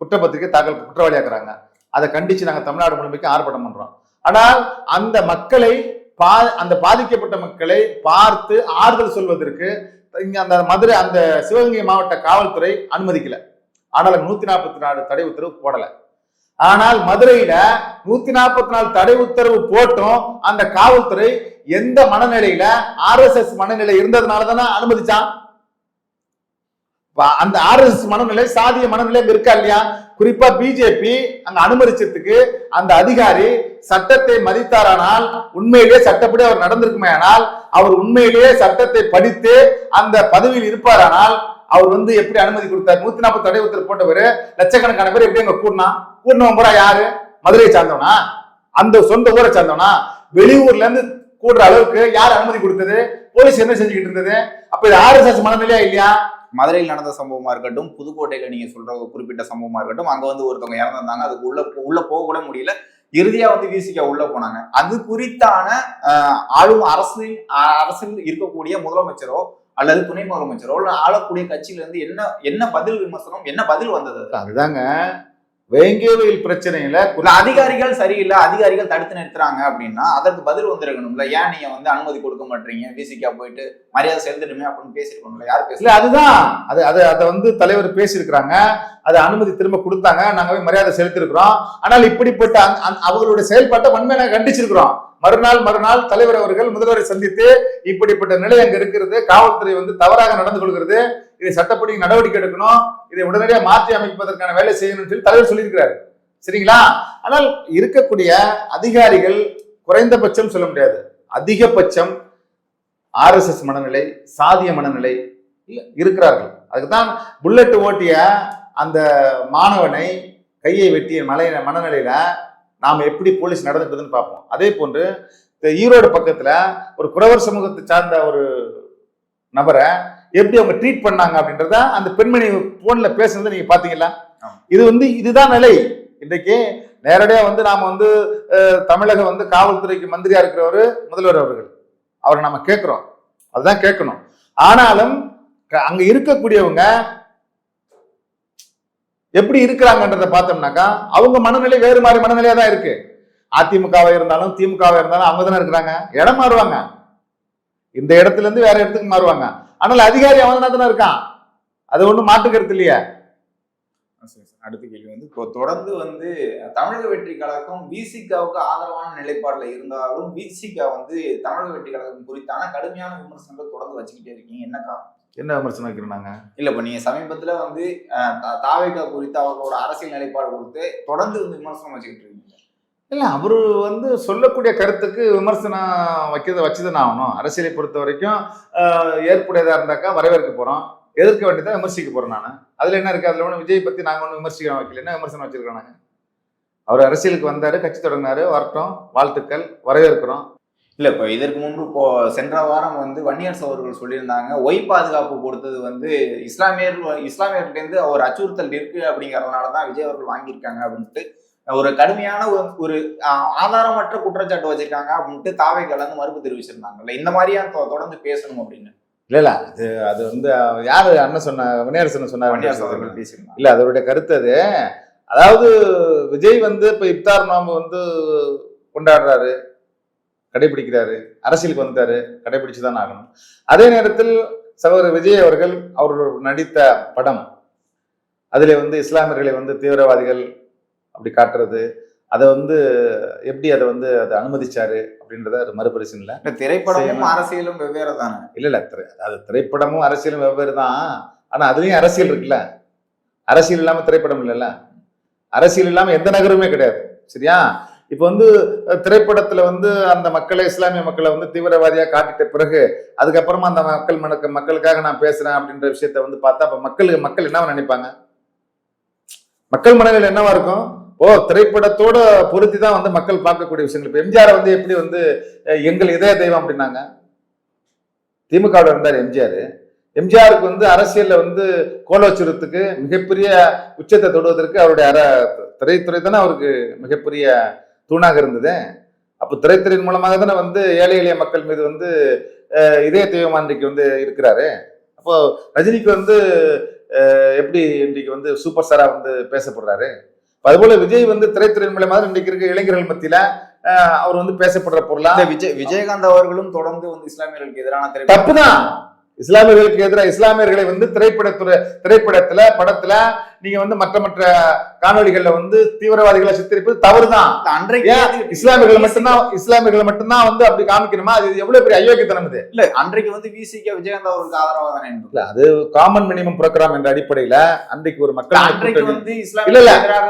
குற்றப்பத்திரிகை தாக்கல் குற்றவாளியாக்குறாங்க அதை கண்டிச்சு நாங்க தமிழ்நாடு முழுமைக்கு ஆர்ப்பாட்டம் பண்றோம் ஆனால் அந்த மக்களை பா அந்த பாதிக்கப்பட்ட மக்களை பார்த்து ஆறுதல் சொல்வதற்கு இங்க அந்த மதுரை அந்த சிவகங்கை மாவட்ட காவல்துறை அனுமதிக்கல. ஆனால் நூத்தி நாற்பத்தி நாலு தடை உத்தரவு போடல. ஆனால் மதுரையில நூத்தி நாற்பத்தி நாலு தடை உத்தரவு போட்டும் அந்த காவல்துறை எந்த மனநிலையில ஆர்எஸ்எஸ் மனநிலை இருந்ததுனால தானே அனுமதிச்சான்? இப்ப அந்த ஆர்எஸ்எஸ் மனநிலை சாதிய மனநிலை அங்க இருக்கா இல்லையா? குறிப்பா பிஜேபி அங்க அனுமதிச்சதுக்கு அந்த அதிகாரி சட்டத்தை மதித்தாரானால் உண்மையிலேயே சட்டப்படி அவர் நடந்திருக்குமே ஆனால் அவர் உண்மையிலேயே சட்டத்தை படித்து அந்த பதவியில் இருப்பாரானால் அவர் வந்து எப்படி அனுமதி கொடுத்தார்? நூத்தி நாற்பது தடை உத்தரவு போட்டவர் லட்சக்கணக்கான பேர் எப்படி அங்க கூடினா? கூடினவன் பூரா யாரு? மதுரையை சார்ந்தவனா? அந்த சொந்த ஊரை சார்ந்தவனா? வெளியூர்ல இருந்து கூடுற அளவுக்கு யார் அனுமதி கொடுத்தது? போலீஸ் என்ன செஞ்சுக்கிட்டு இருந்தது? அப்ப இது ஆர்எஸ்எஸ் மனநிலையா இல்லையா? மதுரையில் நடந்த சம்பவமா இருக்கட்டும் புதுக்கோட்டையில நீங்க சொல்ற குறிப்பிட்ட சம்பவமா இருக்கட்டும் அங்க வந்து ஒருத்தவங்க இறந்திருந்தாங்க. அதுக்கு உள்ள போ- உள்ள போக கூட முடியல. இறுதியா வந்து விசிகா உள்ள போனாங்க. அது குறித்தான ஆளும் அரசின் அரசில் இருக்கக்கூடிய முதலமைச்சரோ அல்லது துணை முதலமைச்சரோ இல்லை ஆளக்கூடிய கட்சியில இருந்து என்ன என்ன பதில் விமர்சனம் என்ன பதில் வந்தது? அதுதாங்க. வேங்கேவயில் பிரச்சனையில அதிகாரிகள் சரியில்லை அதிகாரிகள் தடுத்து நிறுத்துறாங்க அப்படின்னா அதற்கு பதில் வந்திருக்கணும்ல. ஏன் நீங்க வந்து அனுமதி கொடுக்க மாட்டீங்க? விசிகா போயிட்டு மரியாதை செலுத்தணுமே அப்படின்னு பேசிருக்கணும்ல யார் பேசல அதுதான். அது அது அதை வந்து தலைவர் பேசியிருக்கிறாங்க. அது அனுமதி திரும்ப கொடுத்தாங்க. நாங்க போய் மரியாதை செலுத்திருக்கிறோம். ஆனால் இப்படிப்பட்ட அவர்களுடைய செயல்பாட்டை வன்மையை நாங்க கண்டிச்சிருக்கிறோம். மறுநாள் மறுநாள் தலைவர் அவர்கள் முதல்வரை சந்தித்து இப்படிப்பட்ட நிலை அங்க இருக்கிறது காவல்துறை வந்து தவறாக நடந்து கொள்கிறது. இதை சட்டப்படி நடவடிக்கை எடுக்கணும். இதை உடனடியாக மாற்றி அமைப்பதற்கான வேலை செய்யணும்னு சொல்லி தலைவர் சொல்லியிருக்கிறார். சரிங்களா? ஆனால் இருக்கக்கூடிய அதிகாரிகள் குறைந்தபட்சம் சொல்ல முடியாது. அதிகபட்சம் ஆர்எஸ்எஸ் மனநிலை சாதிய மனநிலை இல்லை இருக்கிறார்கள். அதுக்குதான் புல்லட் ஓட்டிய அந்த மாணவனை கையை வெட்டிய மலை மனநிலையில நாம் எப்படி போலீஸ் நடந்துட்டதுன்னு பார்ப்போம். அதே போன்று இந்த ஈரோடு பக்கத்தில் ஒரு குறவர் சமூகத்தை சார்ந்த ஒரு நபரை எப்படி அவங்க ட்ரீட் பண்ணாங்க அப்படின்றத அந்த பெண்மணி போன்ல பேசுனதை நீங்க பாத்தீங்களா. இது வந்து இதுதான் நிலை. இன்றைக்கு நேரடியா வந்து நாம வந்து தமிழக வந்து காவல்துறைக்கு மந்திரியா இருக்கிறவர் முதல்வர் அவர்கள். அவரை நம்ம கேட்கிறோம். அதுதான் கேட்கணும். ஆனாலும் அங்க இருக்கக்கூடியவங்க எப்படி இருக்கிறாங்கன்றத பார்த்தோம்னாக்கா அவங்க மனநிலை வேறு மாதிரி மனநிலையா தான் இருக்கு. அதிமுகவா இருந்தாலும் திமுகவா இருந்தாலும் அவங்க தானே இருக்கிறாங்க. இடம் மாறுவாங்க. இந்த இடத்துல இருந்து வேற இடத்துக்கு மாறுவாங்க. ஆனால் அதிகாரி அவன் தானே இருக்கான். அது ஒண்ணும் மாற்றுக்கிறது இல்லையா. அடுத்த கேள்வி வந்து இப்போ தொடர்ந்து வந்து தமிழக வெற்றி கழகம் விசிகாவுக்கு ஆதரவான நிலைப்பாடுல இருந்தாலும் விசிகா வந்து தமிழக வெற்றி கழகம் குறித்தான கடுமையான விமர்சனங்கள் தொடர்ந்து வச்சுக்கிட்டே இருக்கீங்க. என்ன காரணம்? என்ன விமர்சனம் வைக்கிறோம் நாங்க? இல்ல இப்ப நீங்க சமீபத்துல வந்து தாவேகா குறித்து அவர்களோட அரசியல் நிலைப்பாடு குறித்து தொடர்ந்து வந்து விமர்சனம் வச்சுக்கிட்டு இருக்கீங்க. இல்லை அவர் வந்து சொல்லக்கூடிய கருத்துக்கு விமர்சனம் வைக்கிறத வச்சுதான் ஆகணும். அரசியலை பொறுத்த வரைக்கும் ஏற்புடையதாக இருந்தாக்கா வரவேற்க போகிறோம் எதிர்க்க வேண்டியதாக விமர்சிக்க போகிறேன் நான். அதில் என்ன இருக்குது அதில் ஒன்று விஜய் பற்றி நாங்கள் ஒன்றும் விமர்சிக்க வைக்கல. என்ன விமர்சனம் வச்சுருக்கோம் நாங்கள் அவர் அரசியலுக்கு வந்தார் கட்சி தொடங்கினார் வரட்டும். வாழ்த்துக்கள். வரவேற்கிறோம். இல்லை இப்போ இதற்கு முன்பு இப்போ சென்ற வாரம் வந்து வன்னியர்ஸ் அவர்கள் சொல்லியிருந்தாங்க ஒய் பாதுகாப்பு கொடுத்தது வந்து இஸ்லாமியர் இஸ்லாமியர்கிட்டேருந்து இருந்து அச்சுறுத்தல் இருக்குது அப்படிங்கிறதுனால தான் விஜய் அவர்கள் வாங்கியிருக்காங்க அப்படின்ட்டு ஒரு கடுமையான ஒரு- ஆதாரமற்ற குற்றச்சாட்டு வச்சிருக்காங்க அப்படின்ட்டு தாவை கலந்து மறுப்பு தெரிவிச்சிருந்தாங்கல்ல இந்த மாதிரியா தொடர்ந்து பேசணும் அப்படின்னு. இல்ல இல்ல அது அது வந்து யாரு அண்ணன் சொன்ன வினயரசன் சொன்னார் பேசியிருந்தாங்க. இல்ல அதோடைய கருத்து அது. அதாவது விஜய் வந்து இப்ப இப்தார் நோம்பு வந்து கொண்டாடுறாரு கடைபிடிக்கிறாரு அரசியலுக்கு வந்தாரு கடைபிடிச்சுதான் ஆகணும். அதே நேரத்தில் சகோதரர் விஜய் அவர்கள் அவர் நடித்த படம் அதுல வந்து இஸ்லாமியர்களை வந்து தீவிரவாதிகள் அப்படி காட்டுறது. அதை வந்து எப்படி அதை வந்து அதை அனுமதிச்சாரு அப்படின்றத மறுபரிசீலனை திரைப்படமும். அரசியலும் வெவ்வேறு தானே? இல்ல இல்ல திரை- அது திரைப்படமும் அரசியலும் வெவ்வேறு தான். ஆனா அதுலயும் அரசியல் இருக்குல்ல. அரசியல் இல்லாம திரைப்படம் இல்லைல்ல. அரசியல் இல்லாம எந்த நகரமே கிடையாது. சரியா? இப்ப வந்து திரைப்படத்துல வந்து அந்த மக்களை இஸ்லாமிய மக்களை வந்து தீவிரவாதியா காட்டிட்ட பிறகு அதுக்கப்புறமா அந்த மக்கள் மனக்கு மக்களுக்காக நான் பேசுறேன் அப்படின்ற விஷயத்த வந்து பார்த்தா அப்ப மக்களுக்கு மக்கள் என்ன நினைப்பாங்க? மக்கள் மனதில் என்னவா இருக்கும்? ஓ திரைப்படத்தோட பொருத்தி தான் வந்து மக்கள் பார்க்கக்கூடிய விஷயங்கள். இப்போ எம்ஜிஆர் வந்து எப்படி வந்து எங்கள் இதய தெய்வம் அப்படின்னாங்க? திமுகவில் இருந்தார் எம்ஜிஆர். எம்ஜிஆருக்கு வந்து அரசியலில் வந்து கோலோச்சுரத்துக்கு மிகப்பெரிய உச்சத்தை தொடுவதற்கு அவருடைய அற திரைத்துறை தானே அவருக்கு மிகப்பெரிய தூணாக இருந்தது. அப்போ திரைத்துறையின் மூலமாக தானே வந்து ஏழை எளிய மக்கள் மீது வந்து இதய தெய்வமா இன்றைக்கு வந்து இருக்கிறாரு. அப்போ ரஜினிக்கு வந்து எப்படி இன்றைக்கு வந்து சூப்பர் ஸ்டாராக வந்து பேசப்படுறாரு? அதுபோல விஜய் வந்து திரைத்துறையின் தான் இன்றைக்கு இருக்க இளைஞர்கள் மத்தியில அவர் வந்து பேசப்படுற பொருளா? விஜய் விஜயகாந்த் அவர்களும் தொடர்ந்து வந்து இஸ்லாமியர்களுக்கு எதிரான தப்புதான். இஸ்லாமியர்களுக்கு எதிராக இஸ்லாமியர்களை வந்து திரைப்படத்துறை திரைப்படத்துல படத்துல நீங்க வந்து மற்ற மற்ற காணொளிகள்ல வந்து தீவிரவாதிகளை சித்தரிப்பது தவறுதான் அன்றைக்கு இஸ்லாமியர்களை மட்டும்தான் இஸ்லாமியர்களை மட்டும்தான் வந்து அப்படி காமிக்கணுமா அது எவ்வளவு பெரிய அயோக்கியத்தனம் இது இல்ல அன்றைக்கு வந்து விசிக விஜயகாந்த் அவர்களுக்கு ஆதரவாக தானே. இல்ல அது காமன் மினிமம் புரோகிராம் என்ற அடிப்படையில அன்றைக்கு ஒரு மக்கள் அன்றைக்கு வந்து. இஸ்லாமிய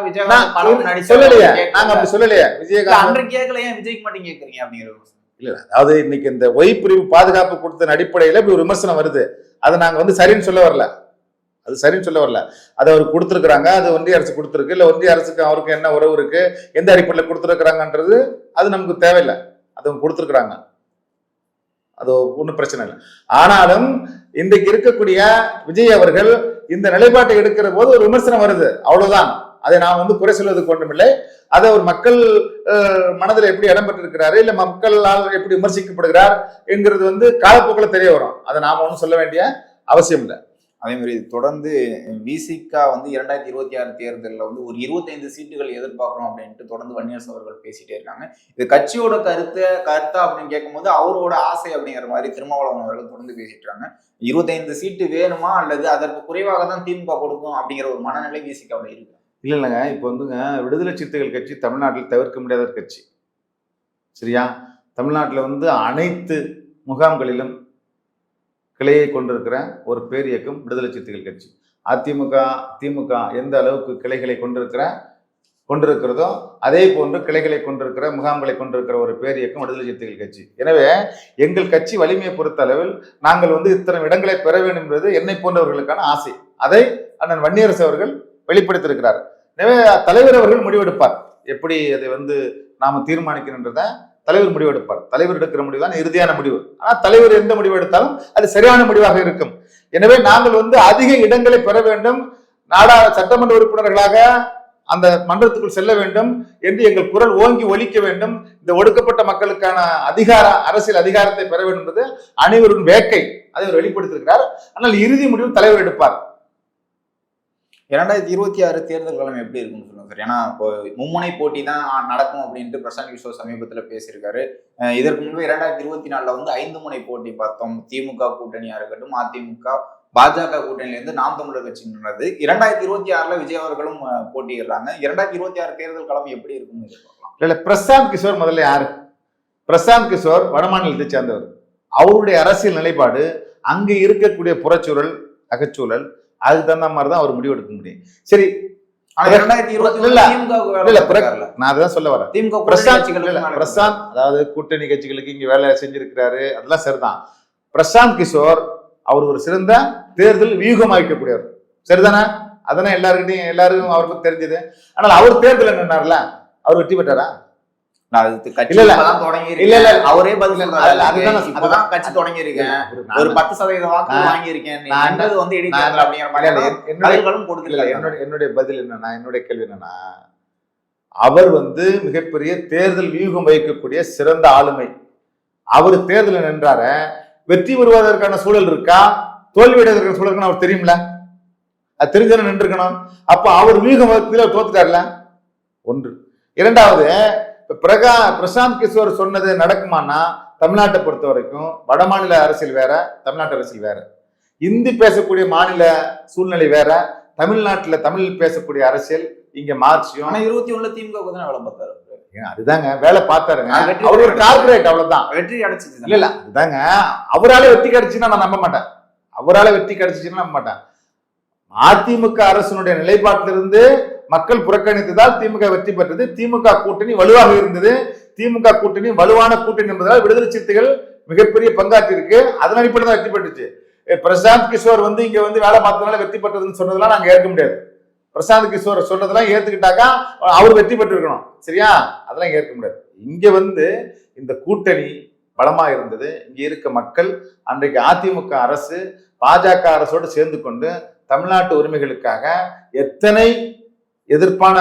விஜயகாந்த் சொல்லலையே. நாங்க அப்படி சொல்லலையே விஜயகாந்த் அன்றைக்கு கேட்கல ஏன் விஜய்க்கு மட்டும் கேக்குறீங்க அப்படிங்கிற இல்லை அதாவது இன்னைக்கு இந்த ஒய் பிரிவு பாதுகாப்பு கொடுத்த அடிப்படையில் இப்படி ஒரு விமர்சனம் வருது. அதை நாங்கள் வந்து சரின்னு சொல்ல வரல. அது சரின்னு சொல்ல வரல. அதை அவர் கொடுத்துருக்குறாங்க அது ஒன்றிய அரசு கொடுத்துருக்கு. இல்லை ஒன்றிய அரசுக்கு அவருக்கு என்ன உறவு இருக்கு எந்த அடிப்படையில் கொடுத்துருக்குறாங்கன்றது அது நமக்கு தேவையில்லை. அது அவங்க கொடுத்துருக்குறாங்க. அது ஒன்றும் பிரச்சனை இல்லை. ஆனாலும் இன்றைக்கு இருக்கக்கூடிய விஜய் அவர்கள் இந்த நிலைப்பாட்டை எடுக்கிற போது ஒரு விமர்சனம் வருது. அவ்வளவுதான். அதை நான் வந்து குறை சொல்வதற்கு ஒன்றுமில்லை. அதை ஒரு மக்கள் மனதில் எப்படி இடம் பெற்றிருக்கிறாரு இல்லை மக்களால் எப்படி விமர்சிக்கப்படுகிறார் என்கிறது வந்து காலப்போக்கில் தெரிய வரும். அதை நாம் ஒன்றும் சொல்ல வேண்டிய அவசியம் இல்லை. அதே மாதிரி தொடர்ந்து விசிகா வந்து இரண்டாயிரத்தி இருபத்தி ஆறு தேர்தலில் வந்து ஒரு இருபத்தைந்து சீட்டுகள் எதிர்பார்க்குறோம் அப்படின்ட்டு தொடர்ந்து வன்னியரசு அவர்கள் பேசிட்டே இருக்காங்க. இது கட்சியோட கருத்து கருத்தா அப்படின்னு கேட்கும்போது அவரோட ஆசை அப்படிங்கிற மாதிரி திருமாவளவன் அவர்கள் தொடர்ந்து பேசிட்டு இருக்காங்க. இருபத்தைந்து சீட்டு வேணுமா அல்லது அதற்கு குறைவாக தான் திமுக கொடுக்கும் அப்படிங்கிற ஒரு மனநிலை விசிகாவில் இருக்கு. இல்லை இல்லைங்க. இப்போ வந்துங்க விடுதலை சிறுத்தைகள் கட்சி தமிழ்நாட்டில் தவிர்க்க முடியாத ஒரு கட்சி. சரியா? தமிழ்நாட்டில் வந்து அனைத்து முகாம்களிலும் கிளையை கொண்டிருக்கிற ஒரு பேர் இயக்கம் விடுதலை சிறுத்தைகள் கட்சி. அதிமுக திமுக எந்த அளவுக்கு கிளைகளை கொண்டிருக்கிற கொண்டிருக்கிறதோ அதே போன்று கிளைகளை கொண்டிருக்கிற முகாம்களை கொண்டிருக்கிற ஒரு பேர் இயக்கம் விடுதலை சிறுத்தைகள் கட்சி. எனவே எங்கள் கட்சி வலிமையை பொறுத்த அளவில் நாங்கள் வந்து இத்தனை இடங்களை பெற வேண்டும் என்பது என்னை போன்றவர்களுக்கான ஆசை. அதை அண்ணன் வன்னியரசு அவர்கள் வெளிப்படுத்தியிருக்கிறார். எனவே தலைவர் அவர்கள் முடிவெடுப்பார். எப்படி அதை வந்து நாம தீர்மானிக்கணுன்றத தலைவர் முடிவெடுப்பார். தலைவர் எடுக்கிற முடிவு தான் இறுதியான முடிவு. ஆனால் தலைவர் எந்த முடிவு எடுத்தாலும் அது சரியான முடிவாக இருக்கும். எனவே நாங்கள் வந்து அதிக இடங்களை பெற வேண்டும். நாடா சட்டமன்ற உறுப்பினர்களாக அந்த மன்றத்துக்குள் செல்ல வேண்டும் என்று எங்கள் குரல் ஓங்கி ஒலிக்க வேண்டும். இந்த ஒடுக்கப்பட்ட மக்களுக்கான அதிகார அரசியல் அதிகாரத்தை பெற வேண்டும் என்பது அனைவரின் வேக்கை அதை அவர் வெளிப்படுத்தியிருக்கிறார். ஆனால் இறுதி முடிவு தலைவர் எடுப்பார். இரண்டாயிரத்தி இருபத்தி ஆறு தேர்தல் காலம் எப்படி இருக்கும்னு சொல்லுங்க சார். ஏன்னா இப்போ மும்முனை போட்டி தான் நடக்கும் அப்படின்ட்டு பிரசாந்த் கிஷோர் சமீபத்தில் பேசியிருக்காரு. இதற்கு முன்பு இரண்டாயிரத்தி இருபத்தி நாலுல வந்து ஐந்து முனை போட்டி பார்த்தோம். திமுக கூட்டணியா இருக்கட்டும் அதிமுக பாஜக கூட்டணியில இருந்து நாம் தமிழர் கட்சி நின்றது. இரண்டாயிரத்தி இருபத்தி ஆறுல விஜய் அவர்களும் போட்டியிடுறாங்க. இரண்டாயிரத்தி இருபத்தி ஆறு தேர்தல் காலம் எப்படி இருக்கும்னு எதிர்பார்க்கலாம்? இல்ல பிரசாந்த் கிஷோர் முதல்ல யாரு? பிரசாந்த் கிஷோர் வடமாநிலத்தை சேர்ந்தவர். அவருடைய அரசியல் நிலைப்பாடு அங்கு இருக்கக்கூடிய புறச்சூழல் அகச்சூழல் அதுக்கு தகுந்த மாதிரி தான் அவர் முடிவெடுக்க முடியும். சரி பிரசாந்த் அதாவது கூட்டணி கட்சிகளுக்கு இங்க வேலை செஞ்சிருக்கிறாரு அதெல்லாம் சரிதான். பிரசாந்த் கிஷோர் அவர் ஒரு சிறந்த தேர்தல் வியூகம் அமைக்கக்கூடியவர் சரிதானே? அதனால எல்லாருக்கிட்டையும் எல்லாருக்கும் அவருக்கு தெரிஞ்சது. ஆனால் அவர் தேர்தல் என்னன்னார்ல? அவர் வெற்றி பெற்றாரா? அவரே பதில். அதுதான் கட்சி தொடங்கி இருக்கேன் ஒரு பத்து சதவீத வாக்கு வந்தது வந்து இடைத்தேர்தல் அப்படிங்கிற மாதிரி கொடுக்கல என்னுடைய பதில் என்னன்னா என்னுடைய கேள்வி என்னன்னா அவர் வந்து மிகப்பெரிய தேர்தல் வியூகம் வகிக்கக்கூடிய சிறந்த ஆளுமை. அவர் தேர்தலில் நின்றார. வெற்றி பெறுவதற்கான சூழல் இருக்கா? தோல்வி அடைவதற்கான சூழல் இருக்குன்னு அவர் தெரியும்ல. அது தெரிஞ்சவன நின்றுக்கணும் அப்ப அவர் வியூகம் வகுப்பில் தோத்துட்டார்ல. ஒன்று. இரண்டாவது பிரகா பிரசாந்த் கிஷோர் சொன்னது நடக்குமானா தமிழ்நாட்டை பொறுத்த வரைக்கும் வடமாநில அரசியல் வேற தமிழ்நாட்டு அரசியல் வேற. இந்தி பேசக்கூடிய மாநில சூழ்நிலை வேற தமிழ்நாட்டுல தமிழ் பேசக்கூடிய அரசியல் இங்க மார்க்சியம் ஆனா இருபத்தி ஒண்ணுல திமுக தான் வேலை பார்த்தாரு அதுதாங்க வேலை பார்த்தாருங்க. அவர் ஒரு. கார்பரேட் அவ்வளவுதான். வெற்றி அடைச்சிச்சு இல்ல இல்ல அதுதாங்க. அவரால வெற்றி கிடைச்சுன்னா நான் நம்ப மாட்டேன். அவரால வெற்றி கிடைச்சிச்சுன்னா நம்ப மாட்டேன். அதிமுக அரசினுடைய நிலைப்பாட்டிலிருந்து மக்கள் புறக்கணித்ததால் திமுக வெற்றி பெற்றது. திமுக கூட்டணி வலுவாக இருந்தது. திமுக கூட்டணி வலுவான கூட்டணி என்பதால் விடுதலை சிறுத்தைகள் மிகப்பெரிய பங்காற்றிருக்கு அதன் அடிப்படையில் தான் வெற்றி பெற்றுச்சு. பிரசாந்த் கிஷோர் வந்து இங்க வந்து வேலை பார்த்ததுனால வெற்றி பெற்றதுன்னு சொன்னதெல்லாம் நாங்க ஏற்க முடியாது. பிரசாந்த் கிஷோர் சொல்றதெல்லாம் ஏத்துக்கிட்டாக்கா அவர் வெற்றி பெற்றிருக்கணும். சரியா? அதெல்லாம் ஏற்க முடியாது. இங்க வந்து இந்த கூட்டணி பலமா இருந்தது. இங்க இருக்க மக்கள் அன்றைக்கு அதிமுக அரசு பாஜக அரசோடு சேர்ந்து கொண்டு தமிழ்நாட்டு உரிமைகளுக்காக எத்தனை எதிர்ப்பான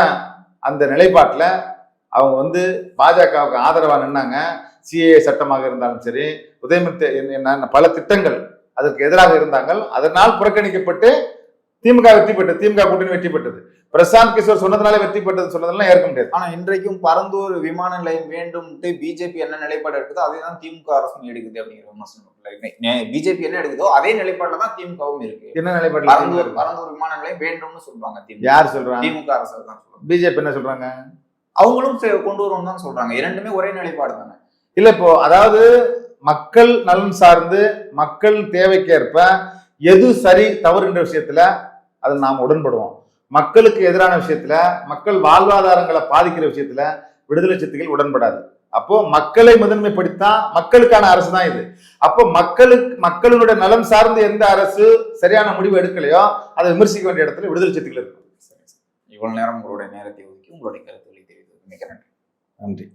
அந்த நிலைப்பாட்டில் அவங்க வந்து பாஜகவுக்கு ஆதரவாக நின்னாங்க சிஏஏ சட்டமாக இருந்தாலும் சரி உதயமித்த என்ன பல திட்டங்கள் அதற்கு எதிராக இருந்தாங்கள் அதனால் புறக்கணிக்கப்பட்டு திமுக வெற்றி பெற்றது திமுக கூட்டணி வெற்றி பெற்றது. பிரசாந்த் கிஷோர் சொன்னதுனால வெற்றி பெற்றது சொன்னதெல்லாம் ஏற்க முடியாது. ஆனா இன்றைக்கும் பரந்தூர் விமான நிலையம் வேண்டும்ட்டு பிஜேபி என்ன நிலைப்பாடு எடுக்குதோ அதே தான் திமுக அரசும் எடுக்குது அப்படிங்கிற விமர்சனம். பிஜேபி என்ன எடுக்குதோ அதே நிலைப்பாடுல தான் திமுகவும் இருக்கு. என்ன நிலைப்பாட்டில் பரந்தூர் பரந்தூர் விமான நிலையம் வேண்டும்னு சொல்றாங்க யார் சொல்றாங்க? திமுக அரசு தான் சொல்றாங்க. பிஜேபி என்ன சொல்றாங்க? அவங்களும் கொண்டு வருவோம் தான் சொல்றாங்க. இரண்டுமே ஒரே நிலைப்பாடு தானே. இல்ல இப்போ அதாவது மக்கள் நலன் சார்ந்து மக்கள் தேவைக்கேற்ப எது சரி தவறுன்ற விஷயத்துல அதில் நாம் உடன்படுவோம். மக்களுக்கு எதிரான விஷயத்துல மக்கள் வாழ்வாதாரங்களை பாதிக்கிற விஷயத்துல விடுதலை சிறுத்தைகள் உடன்படாது. அப்போ மக்களை முதன்மைப்படுத்தா மக்களுக்கான அரசு தான் இது. அப்போ மக்களுக்கு மக்களுடைய நலன் சார்ந்து எந்த அரசு சரியான முடிவு எடுக்கலையோ அதை விமர்சிக்க வேண்டிய இடத்துல விடுதலை சிறுத்தைகள் இருக்கும். இவ்வளவு நேரம் உங்களுடைய நேரத்தை ஒதுக்கி உங்களுடைய கருத்துக்களை தெரிவித்தது மிக நன்றி. நன்றி.